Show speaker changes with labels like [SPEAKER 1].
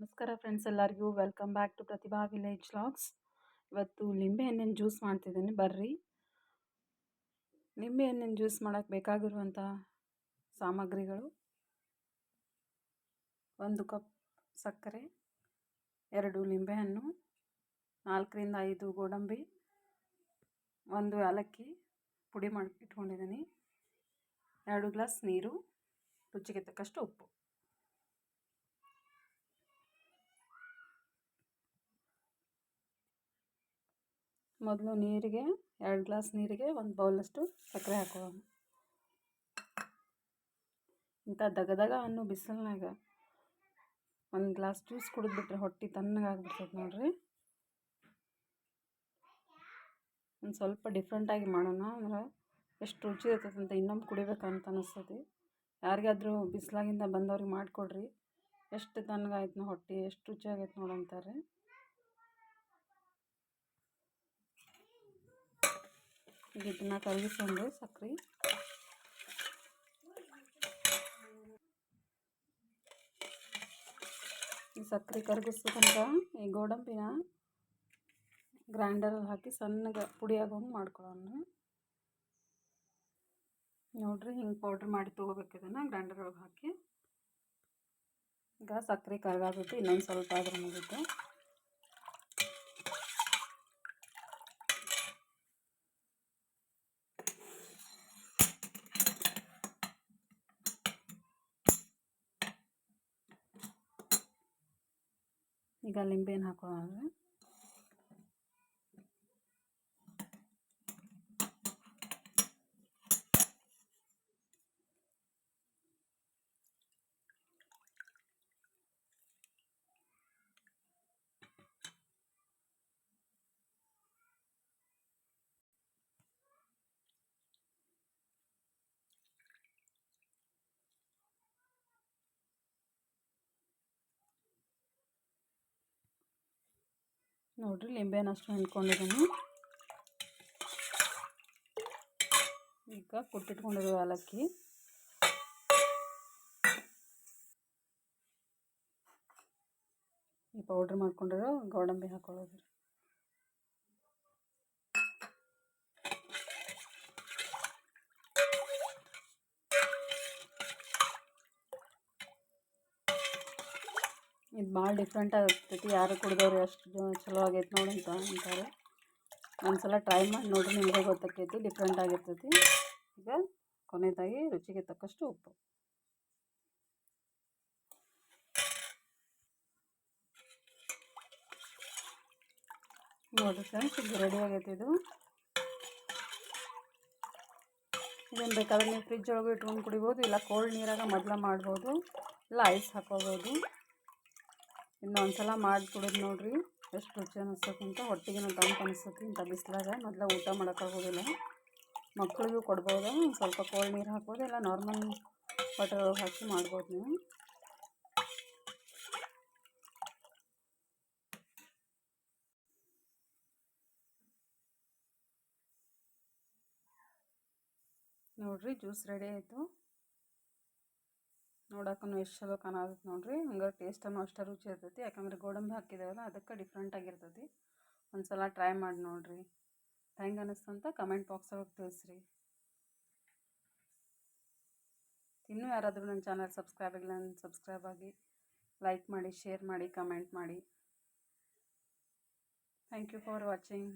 [SPEAKER 1] ನಮಸ್ಕಾರ ಫ್ರೆಂಡ್ಸ್ ಎಲ್ಲರಿಗೂ. Welcome back to Pratibha village vlogs ಇವತ್ತು ಲಿಂಬೆ ಹಣ್ಣಿನ ಜ್ಯೂಸ್ ಮಾಡ್ತಿದ್ದೀನಿ. ಬರ್ರಿ. ಲಿಂಬೆ ಹಣ್ಣಿನ ಜ್ಯೂಸ್ ಮಾಡೋಕ್ಕೆ ಬೇಕಾಗಿರುವಂಥ ಸಾಮಗ್ರಿಗಳು. ಒಂದು ಕಪ್ ಸಕ್ಕರೆ, ಎರಡು ಲಿಂಬೆಹಣ್ಣು ನಾಲ್ಕರಿಂದ ಐದು ಗೋಡಂಬಿ, ಒಂದು ಏಲಕ್ಕಿ ಪುಡಿ ಮಾಡಿ ಇಟ್ಕೊಂಡಿದ್ದೀನಿ. ಎರಡು ಗ್ಲಾಸ್ ನೀರು, ರುಚಿಗೆ ತಕ್ಕಷ್ಟು ಉಪ್ಪು. ಮೊದಲು ನೀರಿಗೆ, ಎರಡು ಗ್ಲಾಸ್ ನೀರಿಗೆ ಒಂದು ಬೌಲಷ್ಟು ಸಕ್ಕರೆ ಹಾಕೊಳ್ಳೋಣ ಇಂಥ ದಗದಗ ಅನ್ನೋ ಬಿಸಿಲ್ನಾಗ ಒಂದು ಗ್ಲಾಸ್ ಜ್ಯೂಸ್ ಕುಡಿದ್ಬಿಟ್ರೆ ಹೊಟ್ಟೆ ತಣ್ಣಗಾಗ್ಬಿಡ್ತೈತೆ ನೋಡ್ರಿ. ಒಂದು ಸ್ವಲ್ಪ ಡಿಫ್ರೆಂಟಾಗಿ ಮಾಡೋಣ ಅಂದ್ರೆ ಎಷ್ಟು ರುಚಿ ಇರ್ತೈತೆ ಅಂತ ಇನ್ನೊಮ್ಮೆ ಕುಡಿಬೇಕಂತ ಅನ್ನಿಸ್ತೈತಿ ಯಾರಿಗಾದರೂ ಬಿಸಿಲಾಗಿಂದ ಬಂದವ್ರಿಗೆ ಮಾಡಿಕೊಡ್ರಿ. ಎಷ್ಟು ತಣ್ಣಗಾಯ್ತು ಹೊಟ್ಟೆ, ಎಷ್ಟು ರುಚಿಯಾಗೈತೆ ನೋಡಂತಾರೆ ಈಗ ಇದನ್ನು ಕರಗಿಸ್ಕೊಂಡು ಸಕ್ಕರೆ ಈ ಸಕ್ಕರೆ ಕರಗಿಸ್ತಕ್ಕಂಥ ಈ ಗೋಡಂಬಿನ ಗ್ರೈಂಡರಲ್ಲಿ ಹಾಕಿ ಸಣ್ಣಗೆ ಪುಡಿ ಆಗೋಂಗೆ ಮಾಡ್ಕೊಳ್ಳೋಣ. ನೋಡಿರಿ ಹಿಂಗೆ ಪೌಡ್ರ್ ಮಾಡಿ ತೊಗೋಬೇಕು ಇದನ್ನು ಗ್ರೈಂಡರ್ ಒಳಗೆ ಹಾಕಿ. ಈಗ ಸಕ್ಕರೆ ಕರಗಾಗುತ್ತೆ, ಇನ್ನೊಂದು ಸ್ವಲ್ಪ ಆದ್ರೆ ಮುಗಿತು. ಈಗ ಲಿಂಬೆನ ಹಾಕೊಳ್ಳೋಣ ನೋಡಿರಿ ಲಿಂಬೆನ ಅಷ್ಟು ಹಿಂಡ್ಕೊಂಡಿದ್ದೀನಿ. ಈಗ ಕುಟ್ಟಿಟ್ಕೊಂಡಿರೋ ಏಲಕ್ಕಿ. ಈ ಪೌಡ್ರ್ ಮಾಡ್ಕೊಂಡಿರೋ ಗೋಡಂಬಿ ಹಾಕೊಳ್ಳೋದು. ಇದು ಭಾಳ ಡಿಫ್ರೆಂಟ್ ಆಗ್ತೈತಿ. ಯಾರು ಕುಡ್ದವ್ರು ಎಷ್ಟು ಚಲೋ ಆಗೈತೆ ನೋಡಿ ಅಂತ ಅಂತಾರೆ. ಒಂದು ಸಲ ಟ್ರೈ ಮಾಡಿ ನೋಡಿ ನಿಮಗೆ ಗೊತ್ತಾಕೈತಿ ಡಿಫ್ರೆಂಟ್ ಆಗಿರ್ತೈತಿ. ಈಗ ಕೊನೆಯದಾಗಿ ರುಚಿಗೆ ತಕ್ಕಷ್ಟು ಉಪ್ಪು. ನೋಡಿ ಫ್ರೆಂಡ್ಸ್ ಇದು ರೆಡಿ ಆಗೈತೆ ಇದು. ಇದನ್ನು ಬೇಕಾದ್ರೆ ನೀವು ಫ್ರಿಜ್ ಒಳಗೆ ಇಟ್ಕೊಂಡು ಕುಡಿಬೋದು, ಇಲ್ಲ ಕೋಲ್ಡ್ ನೀರಾಗ ಮೊದಲ ಮಾಡ್ಬೋದು, ಇಲ್ಲ ಐಸ್ ಹಾಕೋಬೋದು. ಇನ್ನು ಒಂದು ಸಲ ಮಾಡಿ ಕುಡಿದು ನೋಡಿರಿ. ಎಷ್ಟು ರುಚಿ ಅನ್ನಿಸ್ತೈತೆ ಅಂತ. ಹೊಟ್ಟೆಗೆ ತಂಪು ಅನಿಸ್ತೈತಿ. ಇಂಥ ಬಿಸಿಲಾಗ ಮೊದಲ ಊಟ ಮಾಡೋಕ್ಕಾಗೋದಿಲ್ಲ ಮಕ್ಕಳಿಗೂ ಕೊಡ್ಬೋದು. ಸ್ವಲ್ಪ ಕೋಲ್ಡ್ ನೀರು ಹಾಕ್ಬೋದು. ಇಲ್ಲ ನಾರ್ಮಲ್ ವಾಟರ್ ಹಾಕಿ ಮಾಡ್ಬೋದು ನೀವು. ನೋಡಿರಿ, ಜ್ಯೂಸ್ ರೆಡಿ ಆಯಿತು. ನೋಡೋಕ್ಕೂ ಎಷ್ಟು ಚಲೋ ಕಾಣತ್ತೆ ನೋಡಿರಿ. ಹಂಗೆ ಟೇಸ್ಟನ್ನು ಅಷ್ಟೇ ರುಚಿ ಇರ್ತೈತಿ. ಯಾಕಂದ್ರೆ ಗೋಡಂಬಿ ಹಾಕಿದ್ದೇವಲ್ಲ ಅದಕ್ಕೆ ಡಿಫ್ರೆಂಟ್ ಆಗಿರ್ತೈತಿ. ಒಂದು ಸಲ ಟ್ರೈ ಮಾಡಿ ನೋಡಿರಿ. ಹೆಂಗೆ ಅನ್ನಿಸ್ತಂತ ಕಮೆಂಟ್ ಬಾಕ್ಸ್ ಒಳಗೆ ತಿಳಿಸ್ರಿ. ಇನ್ನೂ ಯಾರಾದರೂ ನನ್ನ ಚಾನಲ್ ಸಬ್ಸ್ಕ್ರೈಬ್ ಆಗಿಲ್ಲ ನನ್ನ ಸಬ್ಸ್ಕ್ರೈಬ್ ಆಗಿ ಲೈಕ್ ಮಾಡಿ ಶೇರ್ ಮಾಡಿ ಕಮೆಂಟ್ ಮಾಡಿ. Thank you for watching